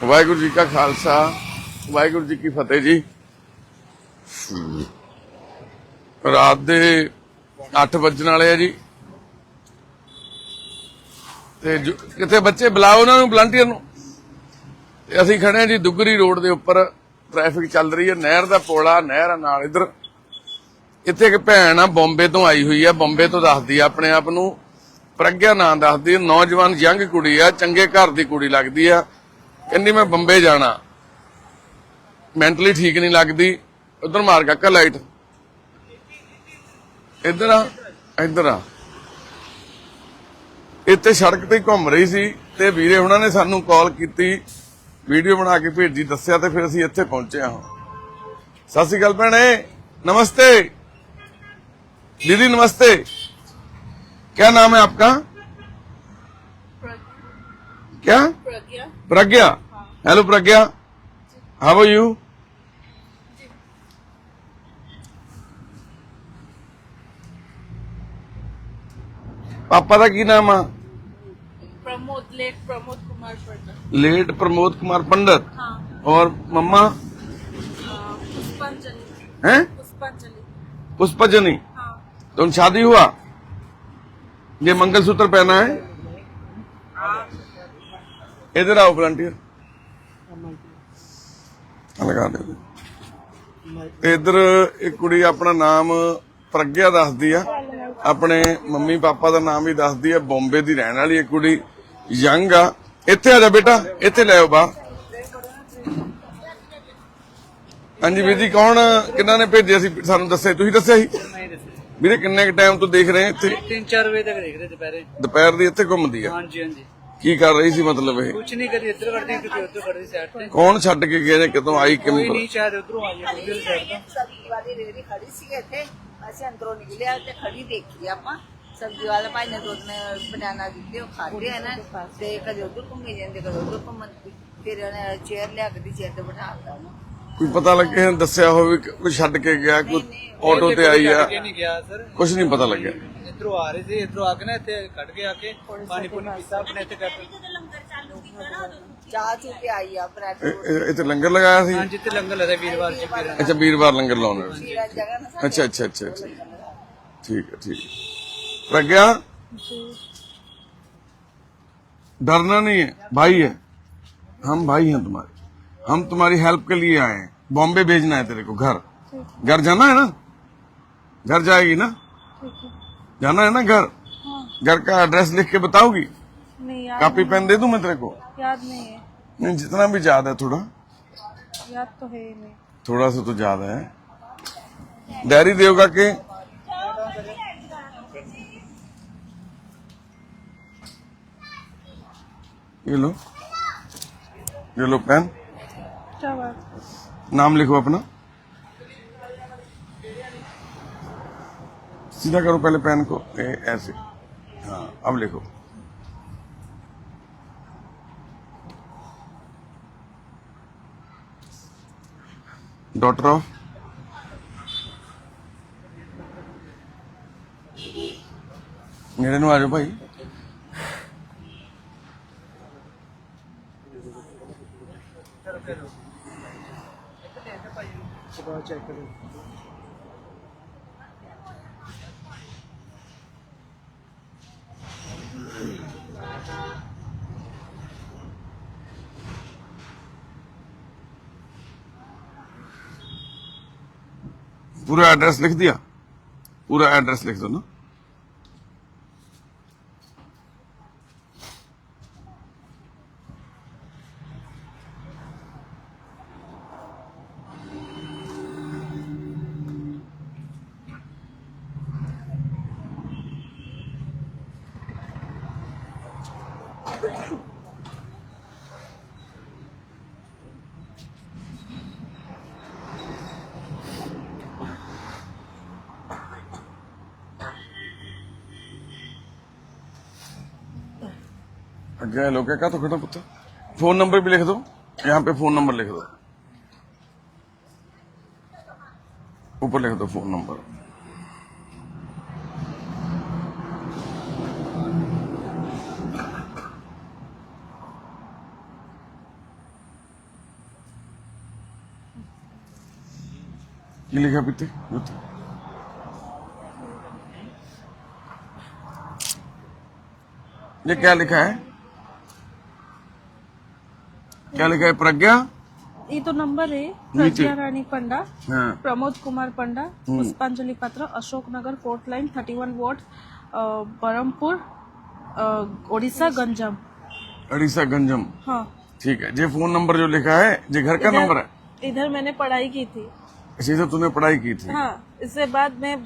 ਵਾਹਿਗੁਰੂ ਜੀ ਕਾ ਖਾਲਸਾ, ਵਾਹਿਗੁਰੂ ਜੀ ਕੀ ਫਤਿਹ ਜੀ। ਰਾਤ ਦੇ 8 ਵੱਜਣ ਵਾਲੇ ਆ ਜੀ। ਤੇ ਕਿਤੇ ਬੱਚੇ ਬੁਲਾਓ ਉਹਨਾਂ ਨੂੰ ਵਲੰਟੀਅਰ ਨੂੰ। ਤੇ ਅਸੀਂ ਖੜੇ ਆ ਜੀ ਦੁੱਗਰੀ ਰੋਡ ਦੇ ਉੱਪਰ ਟ੍ਰੈਫਿਕ ਚੱਲ ਰਹੀ ਹੈ ਨਹਿਰ ਦਾ ਪੋਲਾ, ਨਹਿਰ ਨਾਲ ਇਧਰ। ਇੱਥੇ ਇੱਕ ਭੈਣ ਆ, ਬੰਬੇ ਤੋਂ ਆਈ ਹੋਈ ਆ, ਬੰਬੇ ਤੋਂ ਦੱਸਦੀ ਆ ਆਪਣੇ ਆਪ ਨੂੰ। ਪ੍ਰਗਿਆ ਨਾਂ ਦੱਸਦੀ ਨੌਜਵਾਨ ਯੰਗ ਕੁੜੀ ਆ, ਚੰਗੇ ਘਰ ਦੀ ਕੁੜੀ ਲੱਗਦੀ ਆ। ਕਹਿੰਦੀ ਮੈਂ ਬੰਬੇ ਜਾਣਾ ਮੈਂਟਲੀ ਠੀਕ ਨਹੀਂ ਲੱਗਦੀ ਉਧਰ ਮਾਰ ਕਾਕਾ ਲਾਈਟ ਇੱਧਰ ਆ ਇੱਧਰ ਆ ਇੱਥੇ ਸੜਕ ਤੇ ਹੀ ਘੁੰਮ ਰਹੀ ਸੀ ਤੇ ਵੀਰੇ ਹੁਣਾਂ ਨੇ ਸਾਨੂੰ ਕਾਲ ਕੀਤੀ ਵੀਡੀਓ ਬਣਾ ਕੇ ਭੇਜੀ ਦੱਸਿਆ ਤੇ ਫਿਰ ਅਸੀਂ ਇੱਥੇ ਪਹੁੰਚੇ ਹਾਂ ਸਤਿ ਸ਼੍ਰੀ ਅਕਾਲ ਭੈਣੇ नमस्ते दीदी नमस्ते क्या नाम है आपका क्या प्रज्ञा Pragya. Hello Pragya. How are you पापा का की नाम है? Pramod late Pramod Kumar Pandit late Pramod Kumar Pandit. हाँ। और मम्मा? अ, पुष्पांजलि। हैं? पुष्पांजलि। पुष्पजनी हाँ। तो शादी हुआ? ये मंगलसूत्र पहना है? ਇਧਰ ਆਓ ਵਲੰਟੀਅਰ ਲਗਾ ਦੇ ਇਧਰ ਇੱਕ ਕੁੜੀ ਆਪਣਾ ਨਾਮ ਪ੍ਰਗਿਆ ਦੱਸਦੀ ਆ। ਆਪਣੇ ਮੰਮੀ ਪਾਪਾ ਦਾ ਨਾਮ ਵੀ ਦੱਸਦੀ ਆ। ਬੰਬੇ ਦੀ ਰਹਿਣ ਵਾਲੀ ਇੱਕ ਕੁੜੀ ਯੰਗ ਆ। ਇੱਥੇ ਆ ਜਾ ਬੇਟਾ ਇੱਥੇ ਲੈ ਆਓ ਬਾਹਰ। ਹਾਂਜੀ ਵੀਰ ਜੀ ਕੌਣ ਕਿੰਨਾ ਨੇ ਭੇਜਿਆ ਸੀ? ਸਾਨੂੰ ਦੱਸਿਆ ਤੁਸੀਂ ਦੱਸਿਆ ਸੀ? ਵੀਰੇ ਕਿੰਨੇ ਕ ਟਾਈਮ ਤੋਂ ਦੇਖ ਰਹੇ ਇੱਥੇ? 3-4 ਵਜੇ ਤੱਕ ਦੇਖ ਰਹੇ ਦੁਪਹਿਰੇ। ਦੁਪਹਿਰ ਦੀ ਇੱਥੇ ਘੁੰਮਦੀ ਆ। ਹਾਂਜੀ ਹਾਂਜੀ। ਕੀ ਕਰ ਰਹੀ ਸੀ ਮਤਲਬ ਇਹ? ਕੁਛ ਨਹੀਂ ਕਰੀ ਇੱਧਰ ਕਰਦੀ ਕਿਤੇ ਉੱਧਰ ਕਰਦੀ ਸਾਈਡ ਤੇ। ਕੌਣ ਛੱਡ ਕੇ ਗਏ ਨੇ ਕਿਤੋਂ ਆਈ ਕੋਈ ਕਿਵੇਂ ਨਹੀਂ ਸ਼ਾਇਦ ਉਧਰੋਂ ਆ ਜਾਏ ਉਧਰ ਸਾਈਡ ਤੋਂ। ਸਬਜ਼ੀ ਵਾਲੀ ਰੇੜੀ ਖੜੀ ਸੀ ਇੱਥੇ। ਅਸੀਂ ਅੰਦਰੋਂ ਨਿਕਲਿਆ ਤੇ ਖੜੀ ਦੇਖੀ ਆਪਾਂ। ਸਬਜ਼ੀ ਵਾਲੇ ਭਾਈ ਨੇ ਦੋ ਤਿੰਨ ਬਨਾਨਾ ਦਿੱਤੇ ਉਹ ਖਾਦੇ ਆ ਨਾ ਤੇ ਕਦੇ ਉਧਰ ਘੁੰਮੀ ਜਾਂਦੇ ਕਦੇ ਉਧਰ ਘੁੰਮਣ। ਫਿਰ ਉਹਨੇ ਚੇਅਰ ਲਿਆ ਕੇ ਦੀ ਚੇਅਰ ਤੇ ਬਿਠਾਤਾ ਉਹਨੂੰ। ਕੋਈ ਪਤਾ ਲੱਗਿਆ ਦੱਸਿਆ ਹੋਵੇ ਕਿ ਕੋਈ ਛੱਡ ਕੇ ਗਿਆ ਕੋਈ ਆਟੋ ਤੇ ਆਈ ਆ ਅੱਗੇ ਨਹੀਂ ਗਿਆ ਸਰ ਕੁਝ ਨਹੀਂ ਪਤਾ ਲੱਗਿਆ ਇੱਧਰੋਂ ਆ ਰਹੇ ਸੀ ਇੱਧਰੋਂ ਆ ਕੇ ਨਾ ਇੱਥੇ ਕੱਢ ਕੇ ਆ ਕੇ ਪਾਣੀ ਪੂਣੀ ਪੀਤਾ ਆਪਣੇ ਇੱਥੇ ਕਰ ਚਾਹ ਚੂ ਕੇ ਆਈ ਆ ਬ੍ਰੈਡ ਇਹ- ਇਹ- ਇੱਥੇ ਲੰਗਰ ਲਗਾਇਆ ਸੀ ਹਾਂਜੀ ਤੇ ਲੰਗਰ ਲੱਗਦਾ ਵੀਰਵਾਰ ਜੀ ਫਿਰ ਅੱਛਾ ਵੀਰਵਾਰ ਲੰਗਰ ਲਾਉਣਾ ਸੀ ਪੀੜਾ ਜਗ੍ਹਾ ਨਾ ਸਾਡੇ अच्छा अच्छा अच्छा अच्छा ठीक है ठीक है प्रज्ञा डरना नहीं है भाई है हम भाई हैं तुम्हारे हम तुम्हारी हेल्प के लिए आए हैं। बॉम्बे भेजना है तेरे को घर। घर जाना है ना? घर जाएगी ना? जाना है ना घर? घर का एड्रेस लिख के बताओगी? कॉपी पेन दे दू मैं तेरे को? याद नहीं है। नहीं जितना भी याद है थोड़ा। याद तो है ही नहीं। थोड़ा सा तो ज़्यादा है। डायरी देगा के ये लो। ये लो पेन नाम लिखो अपना। सीधा करो पहले पेन को। ए, ऐसे। हाँ अब लिखो। डॉटर ऑफ़ मेरे नु आज भाई। Gracias. थोड़ा चेक करें। पूरा एड्रेस लिख दिया? पूरा एड्रेस लिख दो ना। अज्ञान लोग क्या तो खड़ा पुत्र फ़ोन नंबर भी लिख दो। यहाँ पे फ़ोन नंबर लिख दो। ऊपर लिख दो फ़ोन नंबर। लिखा पीते ये क्या लिखा है? क्या लिखा है? प्रज्ञा? ये तो नंबर है। प्रज्ञा रानी पंडा हाँ। प्रमोद कुमार पंडा हम्म। Pushpanjali Patra Ashok Nagar fourth line thirty one ward Berhampur Odisha Ganjam. Orissa Ganjam. हाँ। ठीक है। ये फ़ोन नंबर जो लिखा है ये घर का नंबर है? इधर मैंने पढ़ाई की थी। इसी से तूने पढ़ाई की थी? हाँ। इससे बाद मैं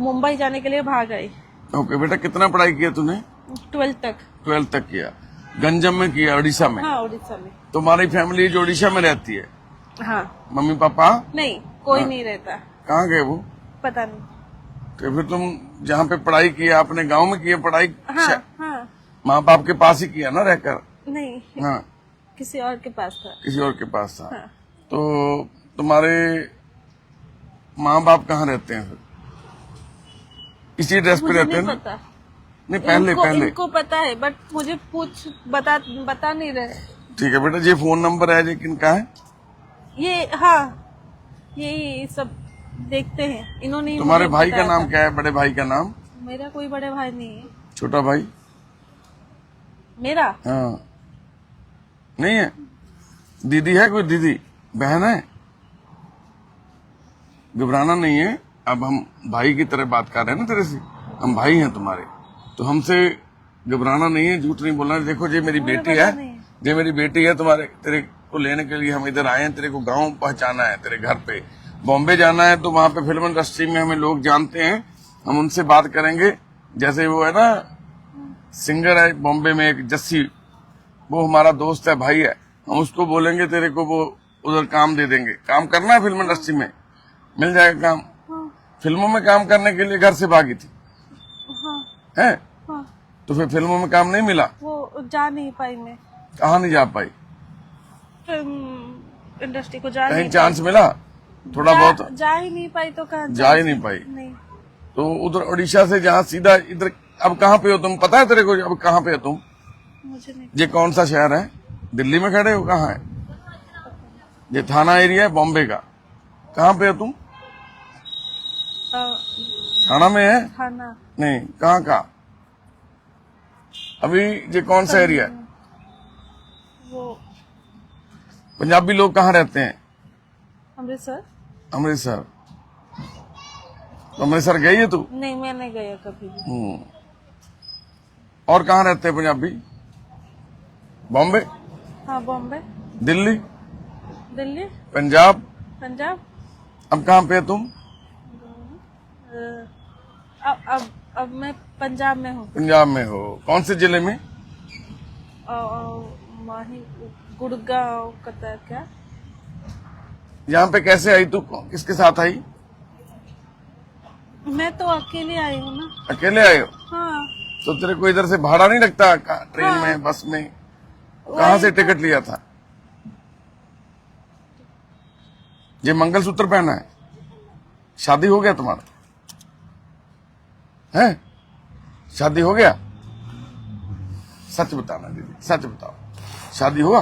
मुंबई जाने के लिए भाग आई। ओके बेटा कितना पढ़ाई किया तूने? ट्वेल्थ तक। ट्वेल्थ तक किया। गंजम में किया उड़ीसा में? हाँ उड़ीसा में। तुम्हारी फैमिली जो उड़ीसा में रहती है? हाँ। Mummy papa? नहीं कोई हाँ। नहीं रहता। कहाँ गए वो? पता नहीं। तो फिर तुम जहाँ पे पढ़ाई किया अपने गाँव में किया पढ़ाई? हाँ हाँ। माँ बाप के पास ही किया ना रहकर? नहीं हाँ। किसी और के पास था। किसी और के पास था। हाँ। तो तुम्हारे माँ बाप कहाँ रहते हैं इसी ड्रेस पे रहते हैं नहीं पहले इनको, पहले। इनको पता है बट मुझे पूछ बता बता नहीं रहे। ठीक है बेटा ये फ़ोन नंबर है लेकिन किनका है? ये हाँ यही सब देखते हैं। इन्होंने तुम्हारे भाई का नाम क्या है बड़े भाई का नाम? मेरा कोई बड़े भाई नहीं है। छोटा भाई? मेरा? हाँ। नहीं है? दीदी है कोई दीदी? बहन है? घबराना नहीं है। अब हम भाई की तरह बात कर रहे हैं ना तेरे से? हम भाई हैं तुम्हारे। तो हमसे घबराना नहीं है झूठ नहीं बोलना देखो ये मेरी बेटी है। ये मेरी बेटी है तुम्हारे तेरे को लेने के लिए हम इधर आए हैं तेरे को गाँव पहुंचाना है तेरे घर पे। बॉम्बे जाना है तो वहाँ पे फ़िल्म इंडस्ट्री में हमें लोग जानते हैं। हम उनसे बात करेंगे। जैसे वो है ना सिंगर है बॉम्बे में एक जस्सी। वो हमारा दोस्त है भाई है। हम उसको बोलेंगे तेरे को वो उधर काम दे देंगे। काम करना है फ़िल्म इंडस्ट्री में। मिल जाएगा काम। हाँ। फ़िल्मों में काम करने के लिए घर से भागी थी। है। हाँ? तो फिर फ़िल्मों में काम नहीं मिला? वो जा नहीं पाई मैं। कहाँ नहीं जा पाई? फ़िल्म इंडस्ट्री को जा कहीं नहीं चांस मिला? थोड़ा जा, बहुत? जा ही नहीं पाई तो कहाँ जा ही नहीं पाई? नहीं। तो उधर उड़ीसा से जहाँ सीधा इधर अब कहाँ पे हो तुम? पता है तेरे को अब कहाँ पे हो तुम? मुझे नहीं ये कौन सा शहर है? दिल्ली में खड़े हो? कहाँ है? ये थाना एरिया है बॉम्बे का। कहाँ पे हो तुम? अ, थाना में है? खाना नहीं कहाँ का? अभी ये कौन सा एरिया है वो पंजाबी लोग कहाँ रहते हैं? अमृतसर। अमृतसर। तो अमृतसर गई है तू? नहीं मैं नहीं गया कभी भी। हम्म। और कहाँ रहते हैं पंजाबी? बॉम्बे? हाँ बॉम्बे। दिल्ली? दिल्ली? पंजाब? पंजाब। अब कहाँ पे है तुम? अब अब अब मैं पंजाब में हूँ। पंजाब में हो। कौन से ज़िले में? माही गुड़गांव कतर क्या? यहाँ पे कैसे आई तू? किसके साथ आई? मैं तो अकेले आई हूँ ना। अकेले आए हो? हाँ। तो तेरे को इधर से भाड़ा नहीं लगता ट्रेन हाँ। में बस में? कहाँ से टिकट लिया था? ये मंगलसूत्र पहना है। शादी हो गया तुम्हारा? है? शादी हो गया? सच बताना दीदी सच बताओ। शादी हुआ?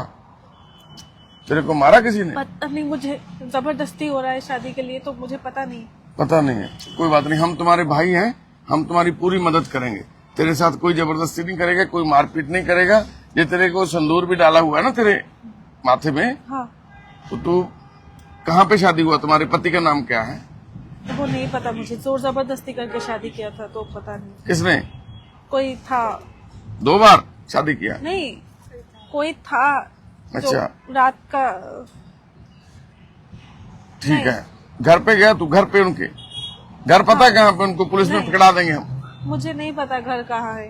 तेरे को मारा किसी ने? पता नहीं मुझे ज़बरदस्ती हो रहा है शादी के लिए तो मुझे पता नहीं। पता नहीं है। कोई बात नहीं हम तुम्हारे भाई हैं हम तुम्हारी पूरी मदद करेंगे। तेरे साथ कोई ज़बरदस्ती नहीं करेगा कोई मारपीट नहीं करेगा। ये तेरे को संदूर भी डाला हुआ है ना तेरे माथे में? हाँ। तो तू कहाँ पे शादी हुआ? तुम्हारे पति का नाम क्या है? वो नहीं पता मुझे। ज़ोर ज़बरदस्ती करके शादी किया था तो पता नहीं। किसने? कोई था। दो बार शादी किया? नहीं कोई था अच्छा। रात का ठीक है। घर पे गया तू घर पे उनके। घर पता हाँ। कहाँ पे उनको पुलिस में पकड़ा देंगे हम। मुझे नहीं पता घर कहाँ है।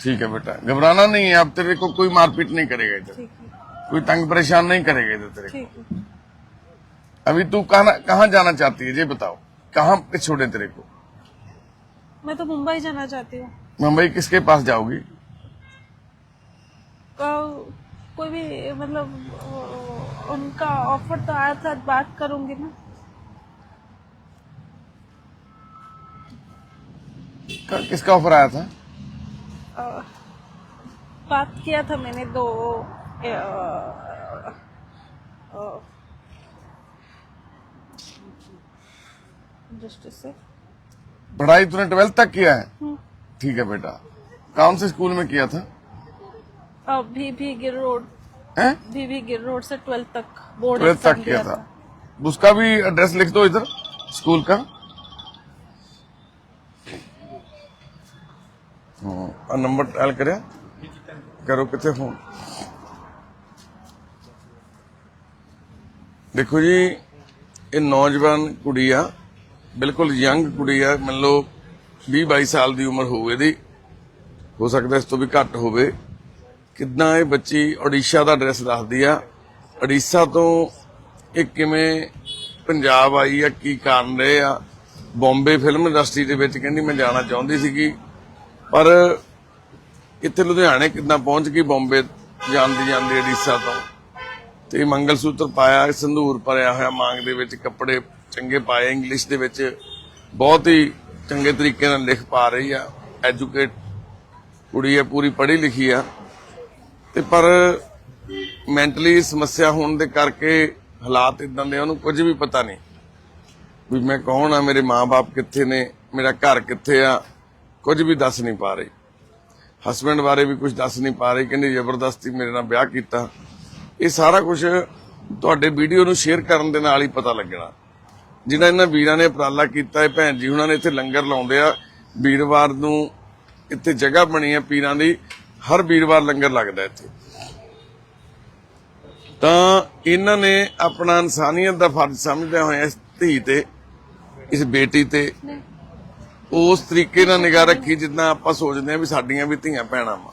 ठीक है बेटा घबराना नहीं है। अब तेरे को कोई मारपीट नहीं करेगा इधर। कोई तंग परेशान नहीं करेगा इधर तेरे को। ठीक है। अभी तू कहा कहाँ जाना चाहती है? ये बताओ। कहाँ पे छोड़े तेरे को? मैं तो मुंबई जाना चाहती हूँ। मुंबई किसके पास जाओगी? कोई भी मतलब उनका ऑफ़र तो आया था बात करूँगी ना किसका ऑफ़र आया था? अ, बात किया था मैंने दो अ, जस्टिस पढ़ाई तूने ट्वेल्थ तक किया है? हम्म। ठीक है बेटा। कौन से स्कूल में किया था? भी भी गिर रोड। भी भी गिर रोड से ट्वेल्थ तक। बोर्ड ट्वेल्थ तक किया था।, था। उसका भी एड्रेस लिख दो इधर स्कूल का। हाँ, नंबर डायल करे करो कितने फ़ोन। देखो जी ये नौजवान कुड़िया ਬਿਲਕੁਲ ਯੰਗ ਕੁੜੀ ਆ, ਮੰਨ ਲਓ 20 22 ਸਾਲ ਦੀ ਉਮਰ ਹੋਵੇ ਦੀ ਹੋ ਸਕਦਾ ਇਸ ਤੋਂ ਵੀ ਘੱਟ ਹੋਵੇ। ਕਿੰਨਾ ਇਹ ਬੱਚੀ ਓਡੀਸ਼ਾ ਦਾ ਐਡਰੈਸ ਦੱਸਦੀ ਆ? ਓਡੀਸ਼ਾ ਤੋਂ ਇਹ ਕਿਵੇਂ ਪੰਜਾਬ ਆਈ ਆ, ਕੀ ਕਾਰਨ ਰਹੇ ਆ? ਬੰਬੇ ਫਿਲਮ ਇੰਡਸਟਰੀ ਦੇ ਵਿੱਚ ਕਹਿੰਦੀ ਮੈਂ ਜਾਣਾ ਚਾਹੁੰਦੀ ਸੀਗੀ, ਪਰ ਇੱਥੇ ਲੁਧਿਆਣੇ ਕਿੰਨਾ ਪਹੁੰਚ ਗਈ ਬੰਬੇ ਜਾਂਦੀ ਜਾਂਦੀ ਓਡੀਸ਼ਾ ਤੋਂ? ਤੇ ਮੰਗਲ ਸੂਤਰ ਪਾਇਆ ਸੰਧੂਰ ਭਰਿਆ ਹੋਇਆ, ਮਾਂਗ ਦੇ ਵਿੱਚ ਕੱਪੜੇ ਚੰਗੇ ਪਾਏ ਇੰਗਲਿਸ਼ ਦੇ ਵਿੱਚ। ਬਹੁਤ ਹੀ ਚੰਗੇ ਤਰੀਕੇ ਨਾਲ ਲਿਖ ਪਾ ਰਹੀ ਆ। ਐਜੂਕੇਟ ਕੁੜੀ ਆ, ਪੂਰੀ ਪੜ੍ਹੀ ਲਿਖੀ ਆ। ਤੇ ਪਰ ਮੈਂਟਲੀ ਸਮੱਸਿਆ ਹੋਣ ਦੇ ਕਰਕੇ ਹਾਲਾਤ ਇਦਾਂ ਦੇ ਉਹਨੂੰ ਕੁਝ ਵੀ ਪਤਾ ਨਹੀਂ। ਵੀ ਮੈਂ ਕੌਣ ਆ, ਮੇਰੇ ਮਾਪੇ ਕਿੱਥੇ ਨੇ, ਮੇਰਾ ਘਰ ਕਿੱਥੇ ਆ, ਕੁਝ ਵੀ ਦੱਸ ਨਹੀਂ ਪਾ ਰਹੀ। ਹਸਬੰਡ ਬਾਰੇ ਵੀ ਕੁਝ ਦੱਸ ਨਹੀਂ ਪਾ ਰਹੀ, ਕਹਿੰਦੀ ਜ਼ਬਰਦਸਤੀ ਮੇਰੇ ਨਾਲ ਵਿਆਹ ਕੀਤਾ। ਇਹ ਸਾਰਾ ਕੁਝ ਤੁਹਾਡੇ ਵੀਡੀਓ ਨੂੰ ਸ਼ੇਅਰ ਕਰਨ ਦੇ ਨਾਲ ਹੀ ਪਤਾ ਲੱਗਣਾ। ਜਿਹੜਾ ਇਹਨਾਂ ਵੀਰਾਂ ਨੇ ਉਪਰਾਲਾ ਕੀਤਾ ਹੈ, ਭੈਣ ਜੀ, ਉਹਨਾਂ ਨੇ ਇੱਥੇ ਲੰਗਰ ਲਾਉਂਦੇ ਆ। ਵੀਰਵਾਰ ਨੂੰ ਇੱਥੇ ਜਗ੍ਹਾ ਬਣੀ ਹੈ ਪੀਰਾਂ ਦੀ। ਹਰ ਵੀਰਵਾਰ ਲੰਗਰ ਲੱਗਦਾ ਇੱਥੇ। ਤਾਂ ਇਹਨਾਂ ਨੇ ਆਪਣਾ ਇਨਸਾਨੀਅਤ ਦਾ ਫਰਜ਼ ਸਮਝਦੇ ਹੋਏ ਇਸ ਧੀ ਤੇ, ਇਸ ਬੇਟੀ ਤੇ ਉਸ ਤਰੀਕੇ ਨਾਲ ਨਿਗਾਹ ਰੱਖੀ ਜਿੱਦਾਂ ਆਪਾਂ ਸੋਚਦੇ ਆ ਵੀ ਸਾਡੀਆਂ ਵੀ ਧੀਆਂ ਭੈਣਾਂ ਵਾ।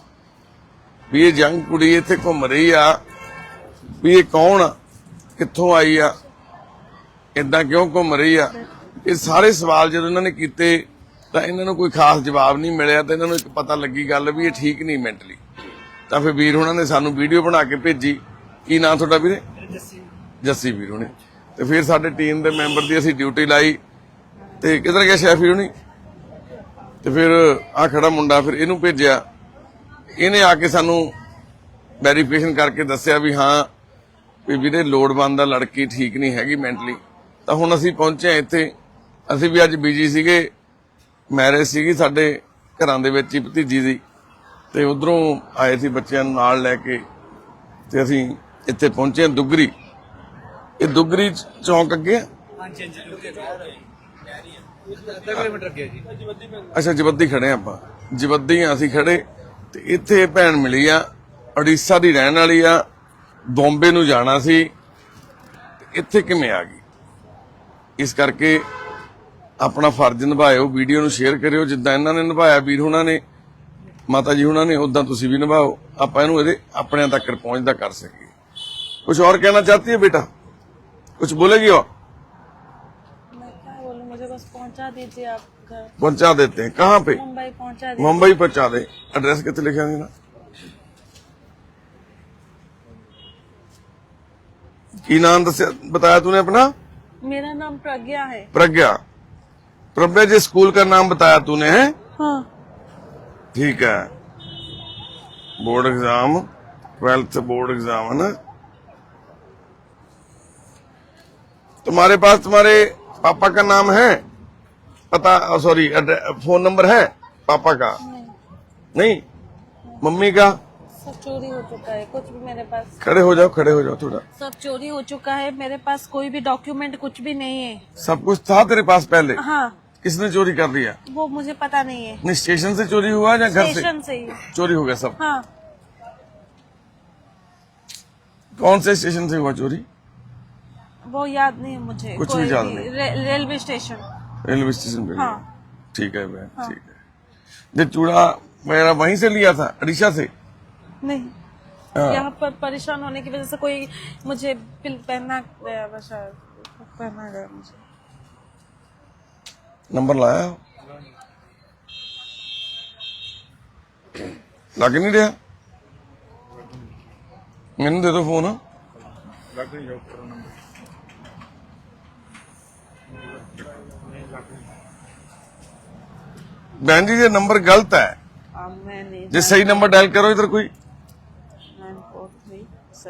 ਵੀ ਇਹ ਜੰਗ ਕੁੜੀ ਇੱਥੇ ਘੁੰਮ ਰਹੀ ਆ, ਵੀ ਇਹ ਕੌਣ ਆ, ਕਿੱਥੋਂ ਆਈ ਆ ਇਦਾਂ ਕਿਉਂ ਘੁੰਮ ਰਹੀ ਆ? ਇਹ ਸਾਰੇ ਸਵਾਲ ਜਦੋਂ ਇਹਨਾਂ ਨੇ ਕੀਤੇ ਤਾਂ ਇਹਨਾਂ ਨੂੰ ਕੋਈ ਖਾਸ ਜਵਾਬ ਨਹੀਂ ਮਿਲਿਆ ਤਾਂ ਇਹਨਾਂ ਨੂੰ ਇੱਕ ਪਤਾ ਲੱਗੀ ਗੱਲ ਵੀ ਇਹ ਠੀਕ ਨਹੀਂ ਮੈਂਟਲੀ ਤਾਂ ਫਿਰ ਵੀਰ ਹੁਣਾਂ ਨੇ ਸਾਨੂੰ ਵੀਡੀਓ ਬਣਾ ਕੇ ਭੇਜੀ। ਕੀ ਨਾਂ ਤੁਹਾਡਾ ਵੀਰੇ? ਜੱਸੀ। ਵੀਰ ਹੁਣੇ। ਤੇ ਫਿਰ ਸਾਡੇ ਟੀਮ ਦੇ ਮੈਂਬਰ ਦੀ ਅਸੀਂ ਡਿਊਟੀ ਲਾਈ। ਤੇ ਕਿਧਰ ਗਿਆ ਸ਼ੈਫੀ ਹੁਣੀ? ਤੇ ਫਿਰ ਆ ਖੜਾ ਮੁੰਡਾ ਫਿਰ ਇਹਨੂੰ ਭੇਜਿਆ। ਇਹਨੇ ਆ ਕੇ ਸਾਨੂੰ ਵੈਰੀਫਿਕੇਸ਼ਨ ਕਰਕੇ ਦੱਸਿਆ ਵੀ ਹਾਂ ਵੀ ਵੀਰੇ ਲੋੜਵੰਦ ਦਾ ਲੜਕੀ ਠੀਕ ਨਹੀਂ ਹੈਗੀ ਮੈਂਟਲੀ ਤਾਂ ਹੁਣ ਅਸੀਂ ਪਹੁੰਚੇ ਹਾਂ ਇੱਥੇ। ਅਸੀਂ ਵੀ ਅੱਜ ਬਿਜ਼ੀ ਸੀਗੇ। ਮੈਰਿਜ ਸੀਗੀ ਸਾਡੇ ਘਰਾਂ ਦੇ ਵਿੱਚ ਹੀ ਭਤੀਜੀ ਦੀ। ਤੇ ਉਧਰੋਂ ਆਏ ਸੀ ਬੱਚਿਆਂ ਨੂੰ ਨਾਲ ਲੈ ਕੇ। ਤੇ ਅਸੀਂ ਇੱਥੇ ਪਹੁੰਚੇ ਦੁੱਗਰੀ। ਇਹ ਦੁੱਗਰੀ ਚੌਂਕ ਅੱਗੇ ਆ? ਹਾਂਜੀ ਹਾਂਜੀ ਅੱਛਾ ਜਵੱਦੀ ਖੜੇ ਆਪਾਂ। ਜਵੱਦੀ ਹਾਂ ਅਸੀਂ ਖੜੇ। ਤੇ ਇੱਥੇ ਭੈਣ ਮਿਲੀ ਆ। ਉੜੀਸਾ ਦੀ ਰਹਿਣ ਵਾਲੀ ਆ। ਬੰਬੇ ਨੂੰ ਜਾਣਾ ਸੀ। ਇੱਥੇ ਕਿਵੇਂ ਆ ਗਈ? ਇਸ ਕਰਕੇ ਆਪਣਾ ਫਰਜ਼ ਨਿਭਾਇਓ ਵੀਡੀਓ ਨੂੰ ਸ਼ੇਅਰ ਕਰਿਓ ਜਿੱਦਾਂ ਇਹਨਾਂ ਨੇ ਨਿਭਾਇਆ ਵੀਰ ਹੁਣਾਂ ਨੇ ਮਾਤਾ ਜੀ ਹੁਣਾਂ ਨੇ ਉਦਾਂ ਤੁਸੀਂ ਵੀ ਨਿਭਾਓ ਆਪਾਂ ਇਹਨੂੰ ਇਹਦੇ ਆਪਣਿਆਂ ਤੱਕ ਪਹੁੰਚਦਾ ਕਰ ਸਕੀਏ ਕੁਝ ਹੋਰ ਕਹਿਣਾ ਚਾਹਤੀ ਹੈ बेटा कुछ बोलेगी और मैं क्या बोलूं मुझे बस पहुंचा दीजिए आप घर पहुंचा देते हैं कहाँ पे मुंबई पहुंचा दीजिए ਮੁੰਬਈ ਪਹੁੰਚਾ ਦੇ ਐਡਰੈਸ ਕਿੱਥੇ ਲਿਖਿਆ ਸੀ ਨਾ ਕੀ ਨਾਮ ਦੱਸਿਆ बताया तूने अपना मेरा नाम प्रज्ञा है। प्रज्ञा। प्रज्ञा जी स्कूल का नाम बताया तूने है? हाँ। ठीक है। Board exam twelfth board exam है ना? तुम्हारे पास तुम्हारे पापा का नाम है? पता सॉरी फ़ोन नंबर है पापा का? नहीं। नहीं? मम्मी का? सब चोरी हो चुका है कुछ भी मेरे पास। खड़े हो जाओ खड़े हो जाओ थोड़ा। सब चोरी हो चुका है मेरे पास कोई भी डॉक्यूमेंट कुछ भी नहीं है। सब कुछ था तेरे पास पहले? हाँ। किसने चोरी कर दिया वो मुझे पता नहीं है। नहीं स्टेशन से चोरी हुआ या घर से? स्टेशन से ही। चोरी हो गया सब? हाँ। कौन से स्टेशन से हुआ चोरी? वो याद नहीं है मुझे। कुछ कोई भी। याद नहीं। रे, रेलवे स्टेशन रेलवे स्टेशन पे। हाँ। ठीक है बहन ठीक है। ये चूड़ा वगैरह वहीं से लिया था? उड़ीसा से? नहीं। हाँ। यहाँ पर परेशान होने की वजह से कोई मुझे बिल पहना गया बस पहना गया मुझे। नंबर लाया लग नहीं रहा? मैंने दे दो फ़ोन। बहन जी ये नंबर गलत है। जे सही नंबर डायल करो इधर कोई।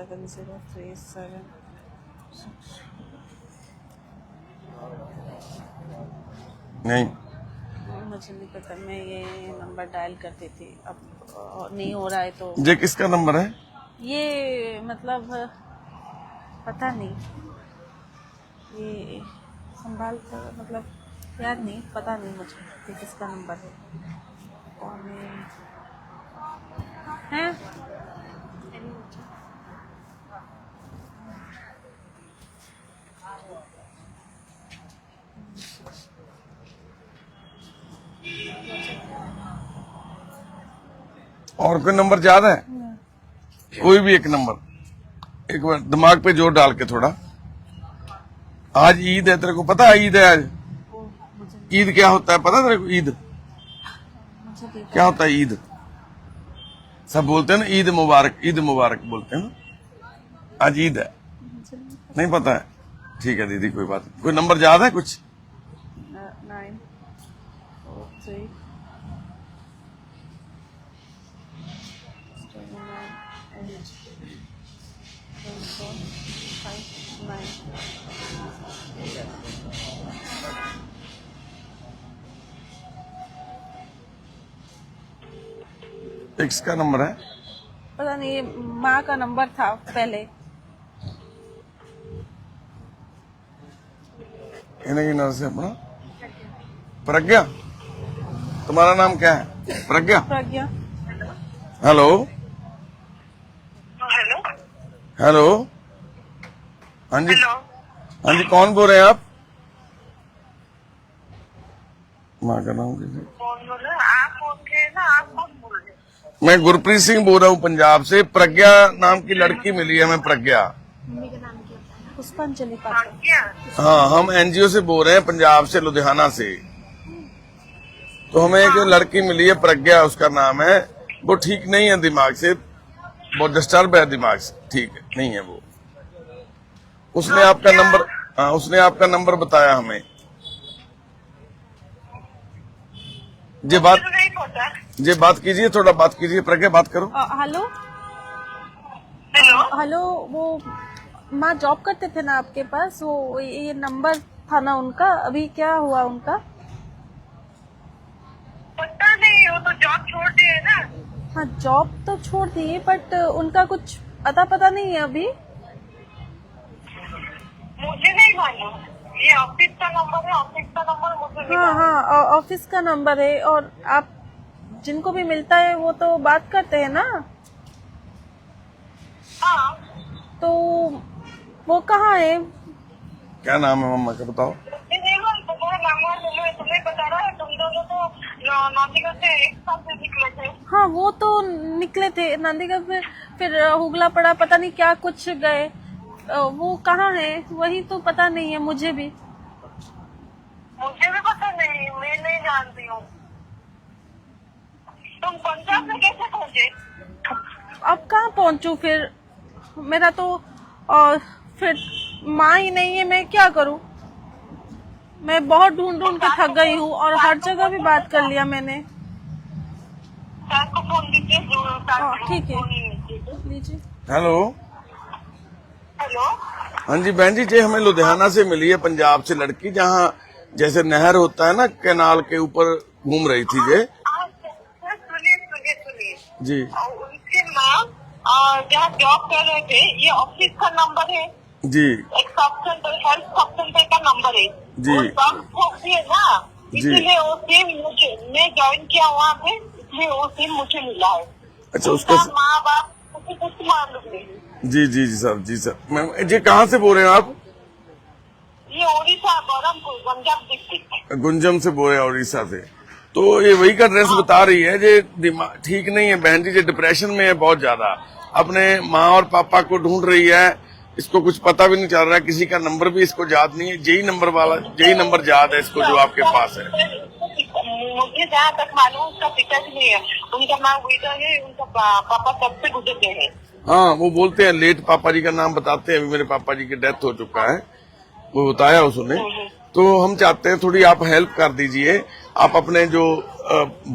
फोर थ्री सेवन ज़ीरो नहीं। मुझे नहीं पता मैं ये नंबर डायल करती थी अब नहीं हो रहा है तो ये किसका नंबर है? ये मतलब पता नहीं। ये संभाल कर मतलब याद नहीं पता नहीं मुझे कि किसका नंबर है। है हैं? और कोई नंबर ज़्यादा है? कोई भी एक नंबर। एक बार दिमाग पे ज़ोर डाल के थोड़ा। आज ईद है, तेरे को पता है ईद है आज? ईद क्या होता है, पता तेरे को ईद? क्या होता है ईद? सब बोलते हैं ना, ईद मुबारक ईद मुबारक बोलते हैं ना? आज ईद है। नहीं पता है। ठीक है दीदी, कोई बात कोई नंबर याद है कुछ? फाइव नाइन इसका नंबर है? पता नहीं माँ का नंबर था पहले। इन्हें नाम से अपना। प्रज्ञा तुम्हारा नाम क्या है? Pragya? Pragya. Hello? Hello. Hello? हाँ जी। हाँ जी कौन बोल रहे हैं आप? माँ का नाम कीजिए कौन बोल रहे हैं? आप फ़ोन किए ना? आप कौन बोल रहे हैं? मैं गुरप्रीत सिंह बोल रहा हूँ पंजाब से। प्रज्ञा नाम की लड़की मिली है हमें प्रज्ञा। हाँ हाँ हम एनजीओ से बोल रहे हैं पंजाब से लुधियाना से। तो हमें एक लड़की मिली है प्रज्ञा उसका नाम है। वो ठीक नहीं है दिमाग से। वो डिस्टर्ब है दिमाग से। ठीक है नहीं है वो। उसने आपका नंबर हाँ उसने आपका नंबर बताया हमें। जी बात ये बात कीजिए थोड़ा बात कीजिए। प्रज्ञा बात करो। हेलो? हेलो? हेलो वो माँ जॉब करते थे ना आपके पास? वो ये ये नंबर था ना उनका? अभी क्या हुआ उनका? पता नहीं वो तो जॉब छोड़ दिए ना। हाँ जॉब तो छोड़ दिए बट उनका कुछ अता पता नहीं है अभी। मुझे नहीं मालूम। ये ऑफ़िस का नंबर है ऑफ़िस का नंबर मुझे हाँ हाँ ऑफ़िस का नंबर है और आप जिनको भी मिलता है वो तो बात करते हैं ना। हाँ। तो वो कहाँ है? क्या नाम है मम्मा का बताओ मुझे नहीं मालूम तुम्हारा नंबर तुम्हें तुम्हें बता रहा है तुम दोनों तो नौ- से एक साथ निकले थे। हाँ वो तो निकले थे। नंदीगढ़ फिर फिर हुगला पड़ा पता नहीं क्या कुछ गए। वो कहाँ है? वही तो पता नहीं है मुझे भी। मुझे भी पता नहीं मैं नहीं जानती हूँ। तुम पंजाब में कैसे पहुँचे? अब कहाँ पहुंचू फिर? मेरा तो और फिर माँ ही नहीं है मैं क्या करूँ? मैं बहुत ढूंढ ढूंढ के थक गई हूँ और हर जगह भी बात कर लिया मैंने। सर को फ़ोन दीजिए जो सर हाँ, को ठीक है। फ़ोन कीजिए। लीजिए। हेलो। हेलो। हाँ जी बहन जी जी हमें लुधियाना से मिली है पंजाब से लड़की जहाँ जैसे नहर होता है ना कैनाल के ऊपर घूम रही थी सुनिए सुनिए सुनिए। जी। और उनके माँ अ, जहाँ जॉब कर रहे थे ये ऑफ़िस का नंबर है। जी। एक sub centre health sub centre का नंबर है। जी। ना। इसलिए वो सिम मुझे मैं ज्वाइन किया वहाँ पे इसलिए वो सिम मुझे मिला है। अच्छा उसका माँ बाप कुछ मालूम नहीं। जी जी जी सर जी सर मैम जी कहाँ से बोल रहे हैं आप? ये ओडिशा बरहमपुर पंजाब डिस्ट्रिक्ट गुंजम से बोल रहे हैं उड़ीसा से। तो ये वही का ड्रेस बता रही है जे दिमाग ठीक नहीं है बहन जी जे डिप्रेशन में है बहुत ज़्यादा। अपने माँ और पापा को ढूंढ रही है इसको कुछ पता भी नहीं चल रहा है किसी का नंबर भी इसको याद नहीं है। यही नंबर वाला यही नंबर याद है इसको जो आपके पास है। मुझे जहाँ तक मालूम उसका पिताजी नहीं है। उनका माँ विडो है उनका पापा कब से गुजर गए हैं। हाँ वो बोलते हैं लेट पापा जी का नाम बताते हैं अभी मेरे पापा जी की डेथ हो चुका है। वो बताया उसने। तो हम चाहते हैं थोड़ी आप हेल्प कर दीजिए। आप अपने जो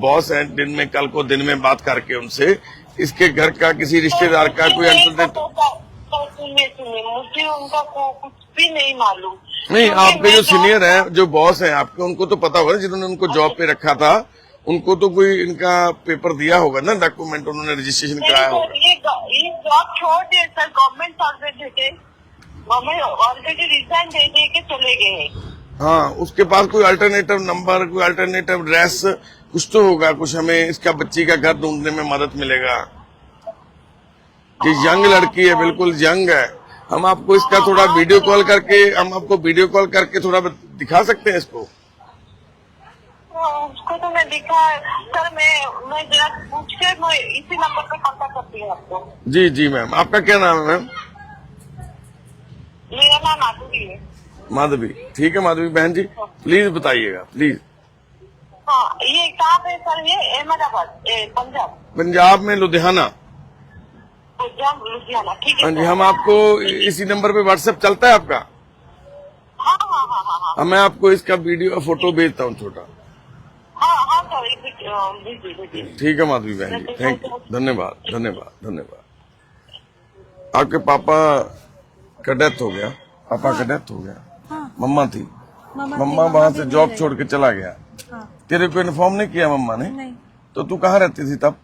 बॉस हैं दिन में कल को दिन में बात करके उनसे इसके घर का किसी रिश्तेदार का कोई अल्टरनेट मुझे उनका कुछ भी नहीं मालूम। नहीं आपके जो सीनियर हैं जो बॉस हैं आपके उनको तो पता होगा जिन्होंने उनको जॉब पे रखा था उनको तो कोई इनका पेपर दिया होगा ना डॉक्यूमेंट उन्होंने रजिस्ट्रेशन कराया होगा। ये जॉब छोड़ दिए सर गवर्नमेंट ऑलरेडी थे। गवर्नमेंट ऑलरेडी रिजाइन दे दे के चले गए। हाँ उसके पास कोई अल्टरनेटिव नंबर कोई अल्टरनेटिव ड्रेस कुछ तो होगा कुछ हमें इसका बच्ची का घर ढूँढने में मदद मिलेगा। ये यंग लड़की है बिल्कुल यंग है। हम आपको इसका थोड़ा वीडियो कॉल करके हम आपको वीडियो कॉल करके थोड़ा दिखा सकते हैं इसको? हाँ, उसको तो मैं दिखा सर मैं मैं जरा पूछ के मैं इसी नंबर पे कांटेक्ट करती हूँ आपको। जी जी मैम। आपका क्या नाम है मैम? मेरा नाम माधुरी है। माधवी। ठीक है माधवी बहन जी प्लीज़ बताइएगा प्लीज़। हाँ ये कहाँ पे सर ये अहमदाबाद पंजाब। पंजाब में लुधियाना। पंजाब लुधियाना ठीक है हाँ जी हम आपको इसी नंबर पे व्हाट्सएप चलता है आपका? हाँ हाँ हाँ हाँ हाँ। हाँ, मैं आपको इसका वीडियो फ़ोटो भेजता हूँ छोटा। हाँ हाँ ठीक है माधवी बहन जी थैंक यू धन्यवाद धन्यवाद धन्यवाद। आपके पापा का डेथ हो गया। पापा का डेथ हो गया। हाँ। मम्मा थी। मम्मा वहाँ से जॉब छोड़ के चला गया। हाँ। तेरे को इन्फॉर्म नहीं किया मम्मा ने? नहीं। तो तू कहाँ रहती थी तब?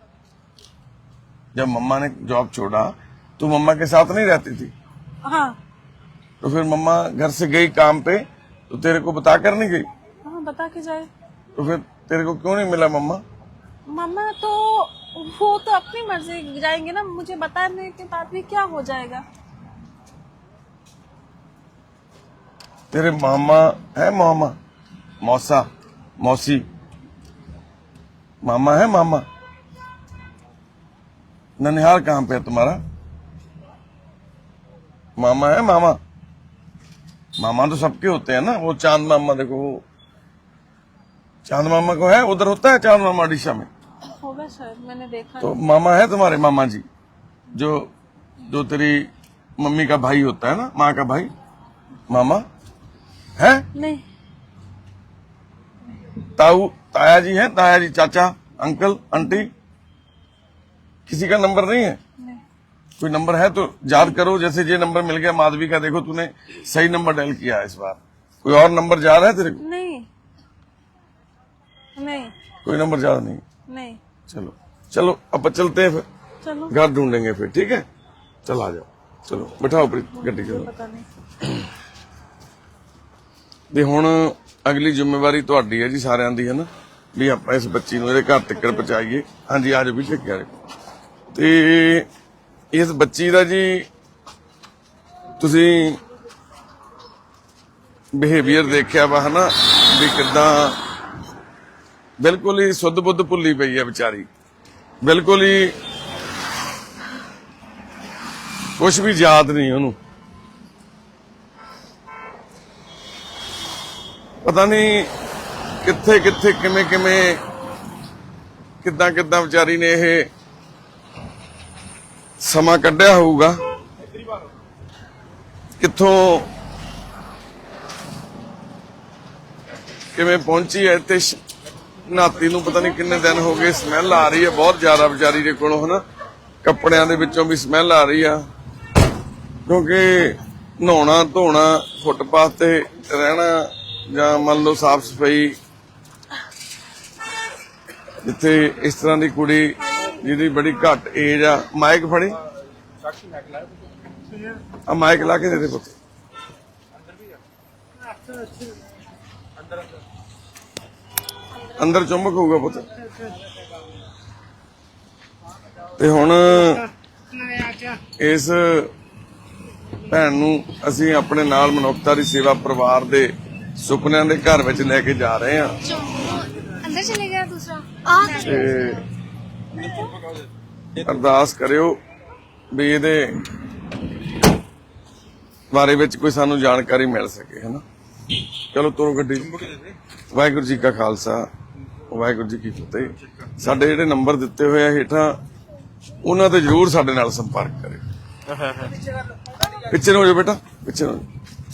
जब मम्मा ने जॉब छोड़ा तो मम्मा के साथ नहीं रहती थी। हाँ। तो फिर मम्मा घर से गई काम पे तो तेरे को बता कर नहीं गई? हाँ बता के जाए। तो फिर तेरे को क्यों नहीं मिला मम्मा? मम्मा तो वो तो अपनी मर्ज़ी जाएँगे ना मुझे बताने के बाद भी क्या हो जाएगा? तेरे मामा है मामा? मौसा मौसी। मामा है मामा? ननिहाल कहाँ पे है तुम्हारा? मामा है मामा? मामा तो सबके होते हैं ना वो चाँद मामा देखो वो चाँद मामा को है उधर होता है चाँद मामा उड़ीसा में? होगा शायद मैंने देखा तो मामा है तुम्हारे मामा जी जो जो तेरी मम्मी का भाई होता है ना माँ का भाई? मामा? है? नहीं। ताऊ ताया जी है ताया जी चाचा अंकल आंटी? किसी का नंबर नहीं है नहीं कोई नंबर है तो याद करो जैसे ये नंबर मिल गया माधवी का देखो तूने सही नंबर डायल किया है इस बार कोई और नंबर जा रहा है तेरे को नहीं नहीं कोई नंबर जा रहा नहीं नहीं चलो चलो अब चलते हैं फिर चलो घर ढूंढेंगे फिर ठीक है चल आ जाओ चलो बिठाओ प्रीत ਗੱਡੀ ਚਲੋ पता नहीं ਤੇ ਹੁਣ ਅਗਲੀ ਜ਼ਿੰਮੇਵਾਰੀ ਤੁਹਾਡੀ ਹੈ ਜੀ ਸਾਰਿਆਂ ਦੀ ਹੈ ਨਾ ਵੀ ਆਪਾਂ ਇਸ ਬੱਚੀ ਨੂੰ ਇਹਦੇ ਘਰ ਤੱਕ ਪਹੁੰਚਾਈਏ ਹਾਂਜੀ ਆਜੋ ਵੀ ਚੱਕਿਆ ਤੇ ਇਸ ਬੱਚੀ ਦਾ ਜੀ ਤੁਸੀਂ ਬਿਹੇਵੀਅਰ ਦੇਖਿਆ ਵਾ ਹਨਾ, ਵੀ ਕਿਦਾਂ ਬਿਲਕੁਲ ਹੀ ਸੁੱਧ ਬੁੱਧ ਭੁੱਲੀ ਪਈ ਹੈ ਵਿਚਾਰੀ। ਬਿਲਕੁਲ ਹੀ ਕੁਝ ਵੀ ਯਾਦ ਨਹੀਂ ਉਹਨੂੰ। ਪਤਾ ਨਹੀਂ ਕਿੱਥੇ ਕਿੱਥੇ ਕਿਵੇਂ ਕਿਵੇਂ ਕਿੱਦਾਂ ਕਿੱਦਾਂ ਵਿਚਾਰੀ ਨੇ ਇਹ ਸਮਾਂ ਕੱਢਿਆ ਹੋਊਗਾ। ਕਿੱਥੋਂ ਕਿਵੇਂ ਪਹੁੰਚੀ ਹੈ ਇੱਥੇ ਨਾਤੀ ਨੂੰ ਪਤਾ ਨਹੀਂ ਕਿੰਨੇ ਦਿਨ ਹੋ ਗਏ ਸਮੈਲ ਆ ਰਹੀ ਹੈ, ਬਹੁਤ ਜ਼ਿਆਦਾ ਵਿਚਾਰੀ ਦੇ ਕੋਲੋਂ ਹਨਾ। ਕੱਪੜਿਆਂ ਦੇ ਵਿੱਚੋਂ ਵੀ ਸਮੈਲ ਆ ਰਹੀ ਆ। ਕਿਉਂਕਿ ਨਹਾਉਣਾ, ਧੋਣਾ, ਫੁੱਟਪਾਥ ਤੇ ਰਹਿਣਾ ਜਾਂ ਮੰਨ ਲਓ ਸਾਫ਼ ਸਫ਼ਾਈ, ਜਿੱਥੇ ਇਸ ਤਰ੍ਹਾਂ ਦੀ ਕੁੜੀ ਜਿਹਦੀ ਬੜੀ ਘੱਟ ਏਜ ਆ। ਮਾਈਕ ਫੜੀ। ਆ ਮਾਈਕ ਲਾ ਕੇ ਦੇ ਦੇ ਪੁੱਤ। ਅੰਦਰ ਚੁੰਮਕ ਹੋਊਗਾ ਪੁੱਤ। ਤੇ ਹੁਣ ਇਸ ਭੈਣ ਨੂੰ ਅਸੀਂ ਆਪਣੇ ਨਾਲ ਮਨੁੱਖਤਾ ਦੀ ਸੇਵਾ ਪਰਿਵਾਰ ਦੇ ਸੁਪਨਿਆਂ ਦੇ ਘਰ ਵਿੱਚ ਲੈ ਕੇ ਜਾ ਰਹੇ ਹਾਂ। ਅੰਦਰ ਚਲੇ ਗਿਆ ਦੂਸਰਾ। ਆ ਅਰਦਾਸ ਕਰਿਓ ਵੀ ਇਹਦੇ ਬਾਰੇ ਵਿੱਚ ਕੋਈ ਸਾਨੂੰ ਜਾਣਕਾਰੀ ਮਿਲ ਸਕੇ, ਹਨਾ? ਚਲੋ, ਤੋਰੋ ਗੱਡੀ ਵਾਹਿਗੁਰੂ ਜੀ ਕਾ ਖਾਲਸਾ, ਵਾਹਿਗੁਰੂ ਜੀ ਕੀ ਫਤਿਹ। ਸਾਡੇ ਜਿਹੜੇ ਨੰਬਰ ਦਿੱਤੇ ਹੋਏ ਆ ਹੇਠਾਂ, ਉਹਨਾਂ ਤੇ ਜਰੂਰ ਸਾਡੇ ਨਾਲ ਸੰਪਰਕ ਕਰਿਓ। ਪਿੱਛੇ ਨੂੰ ਹੋ ਜਾਓ ਬੇਟਾ, ਪਿੱਛੇ ਨੂੰ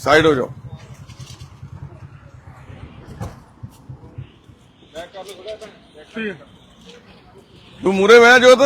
ਸਾਈਡ ਹੋ ਜਾਓ। ਤੂੰ ਮੂਰੇ ਬਹਿ ਜੋਤ।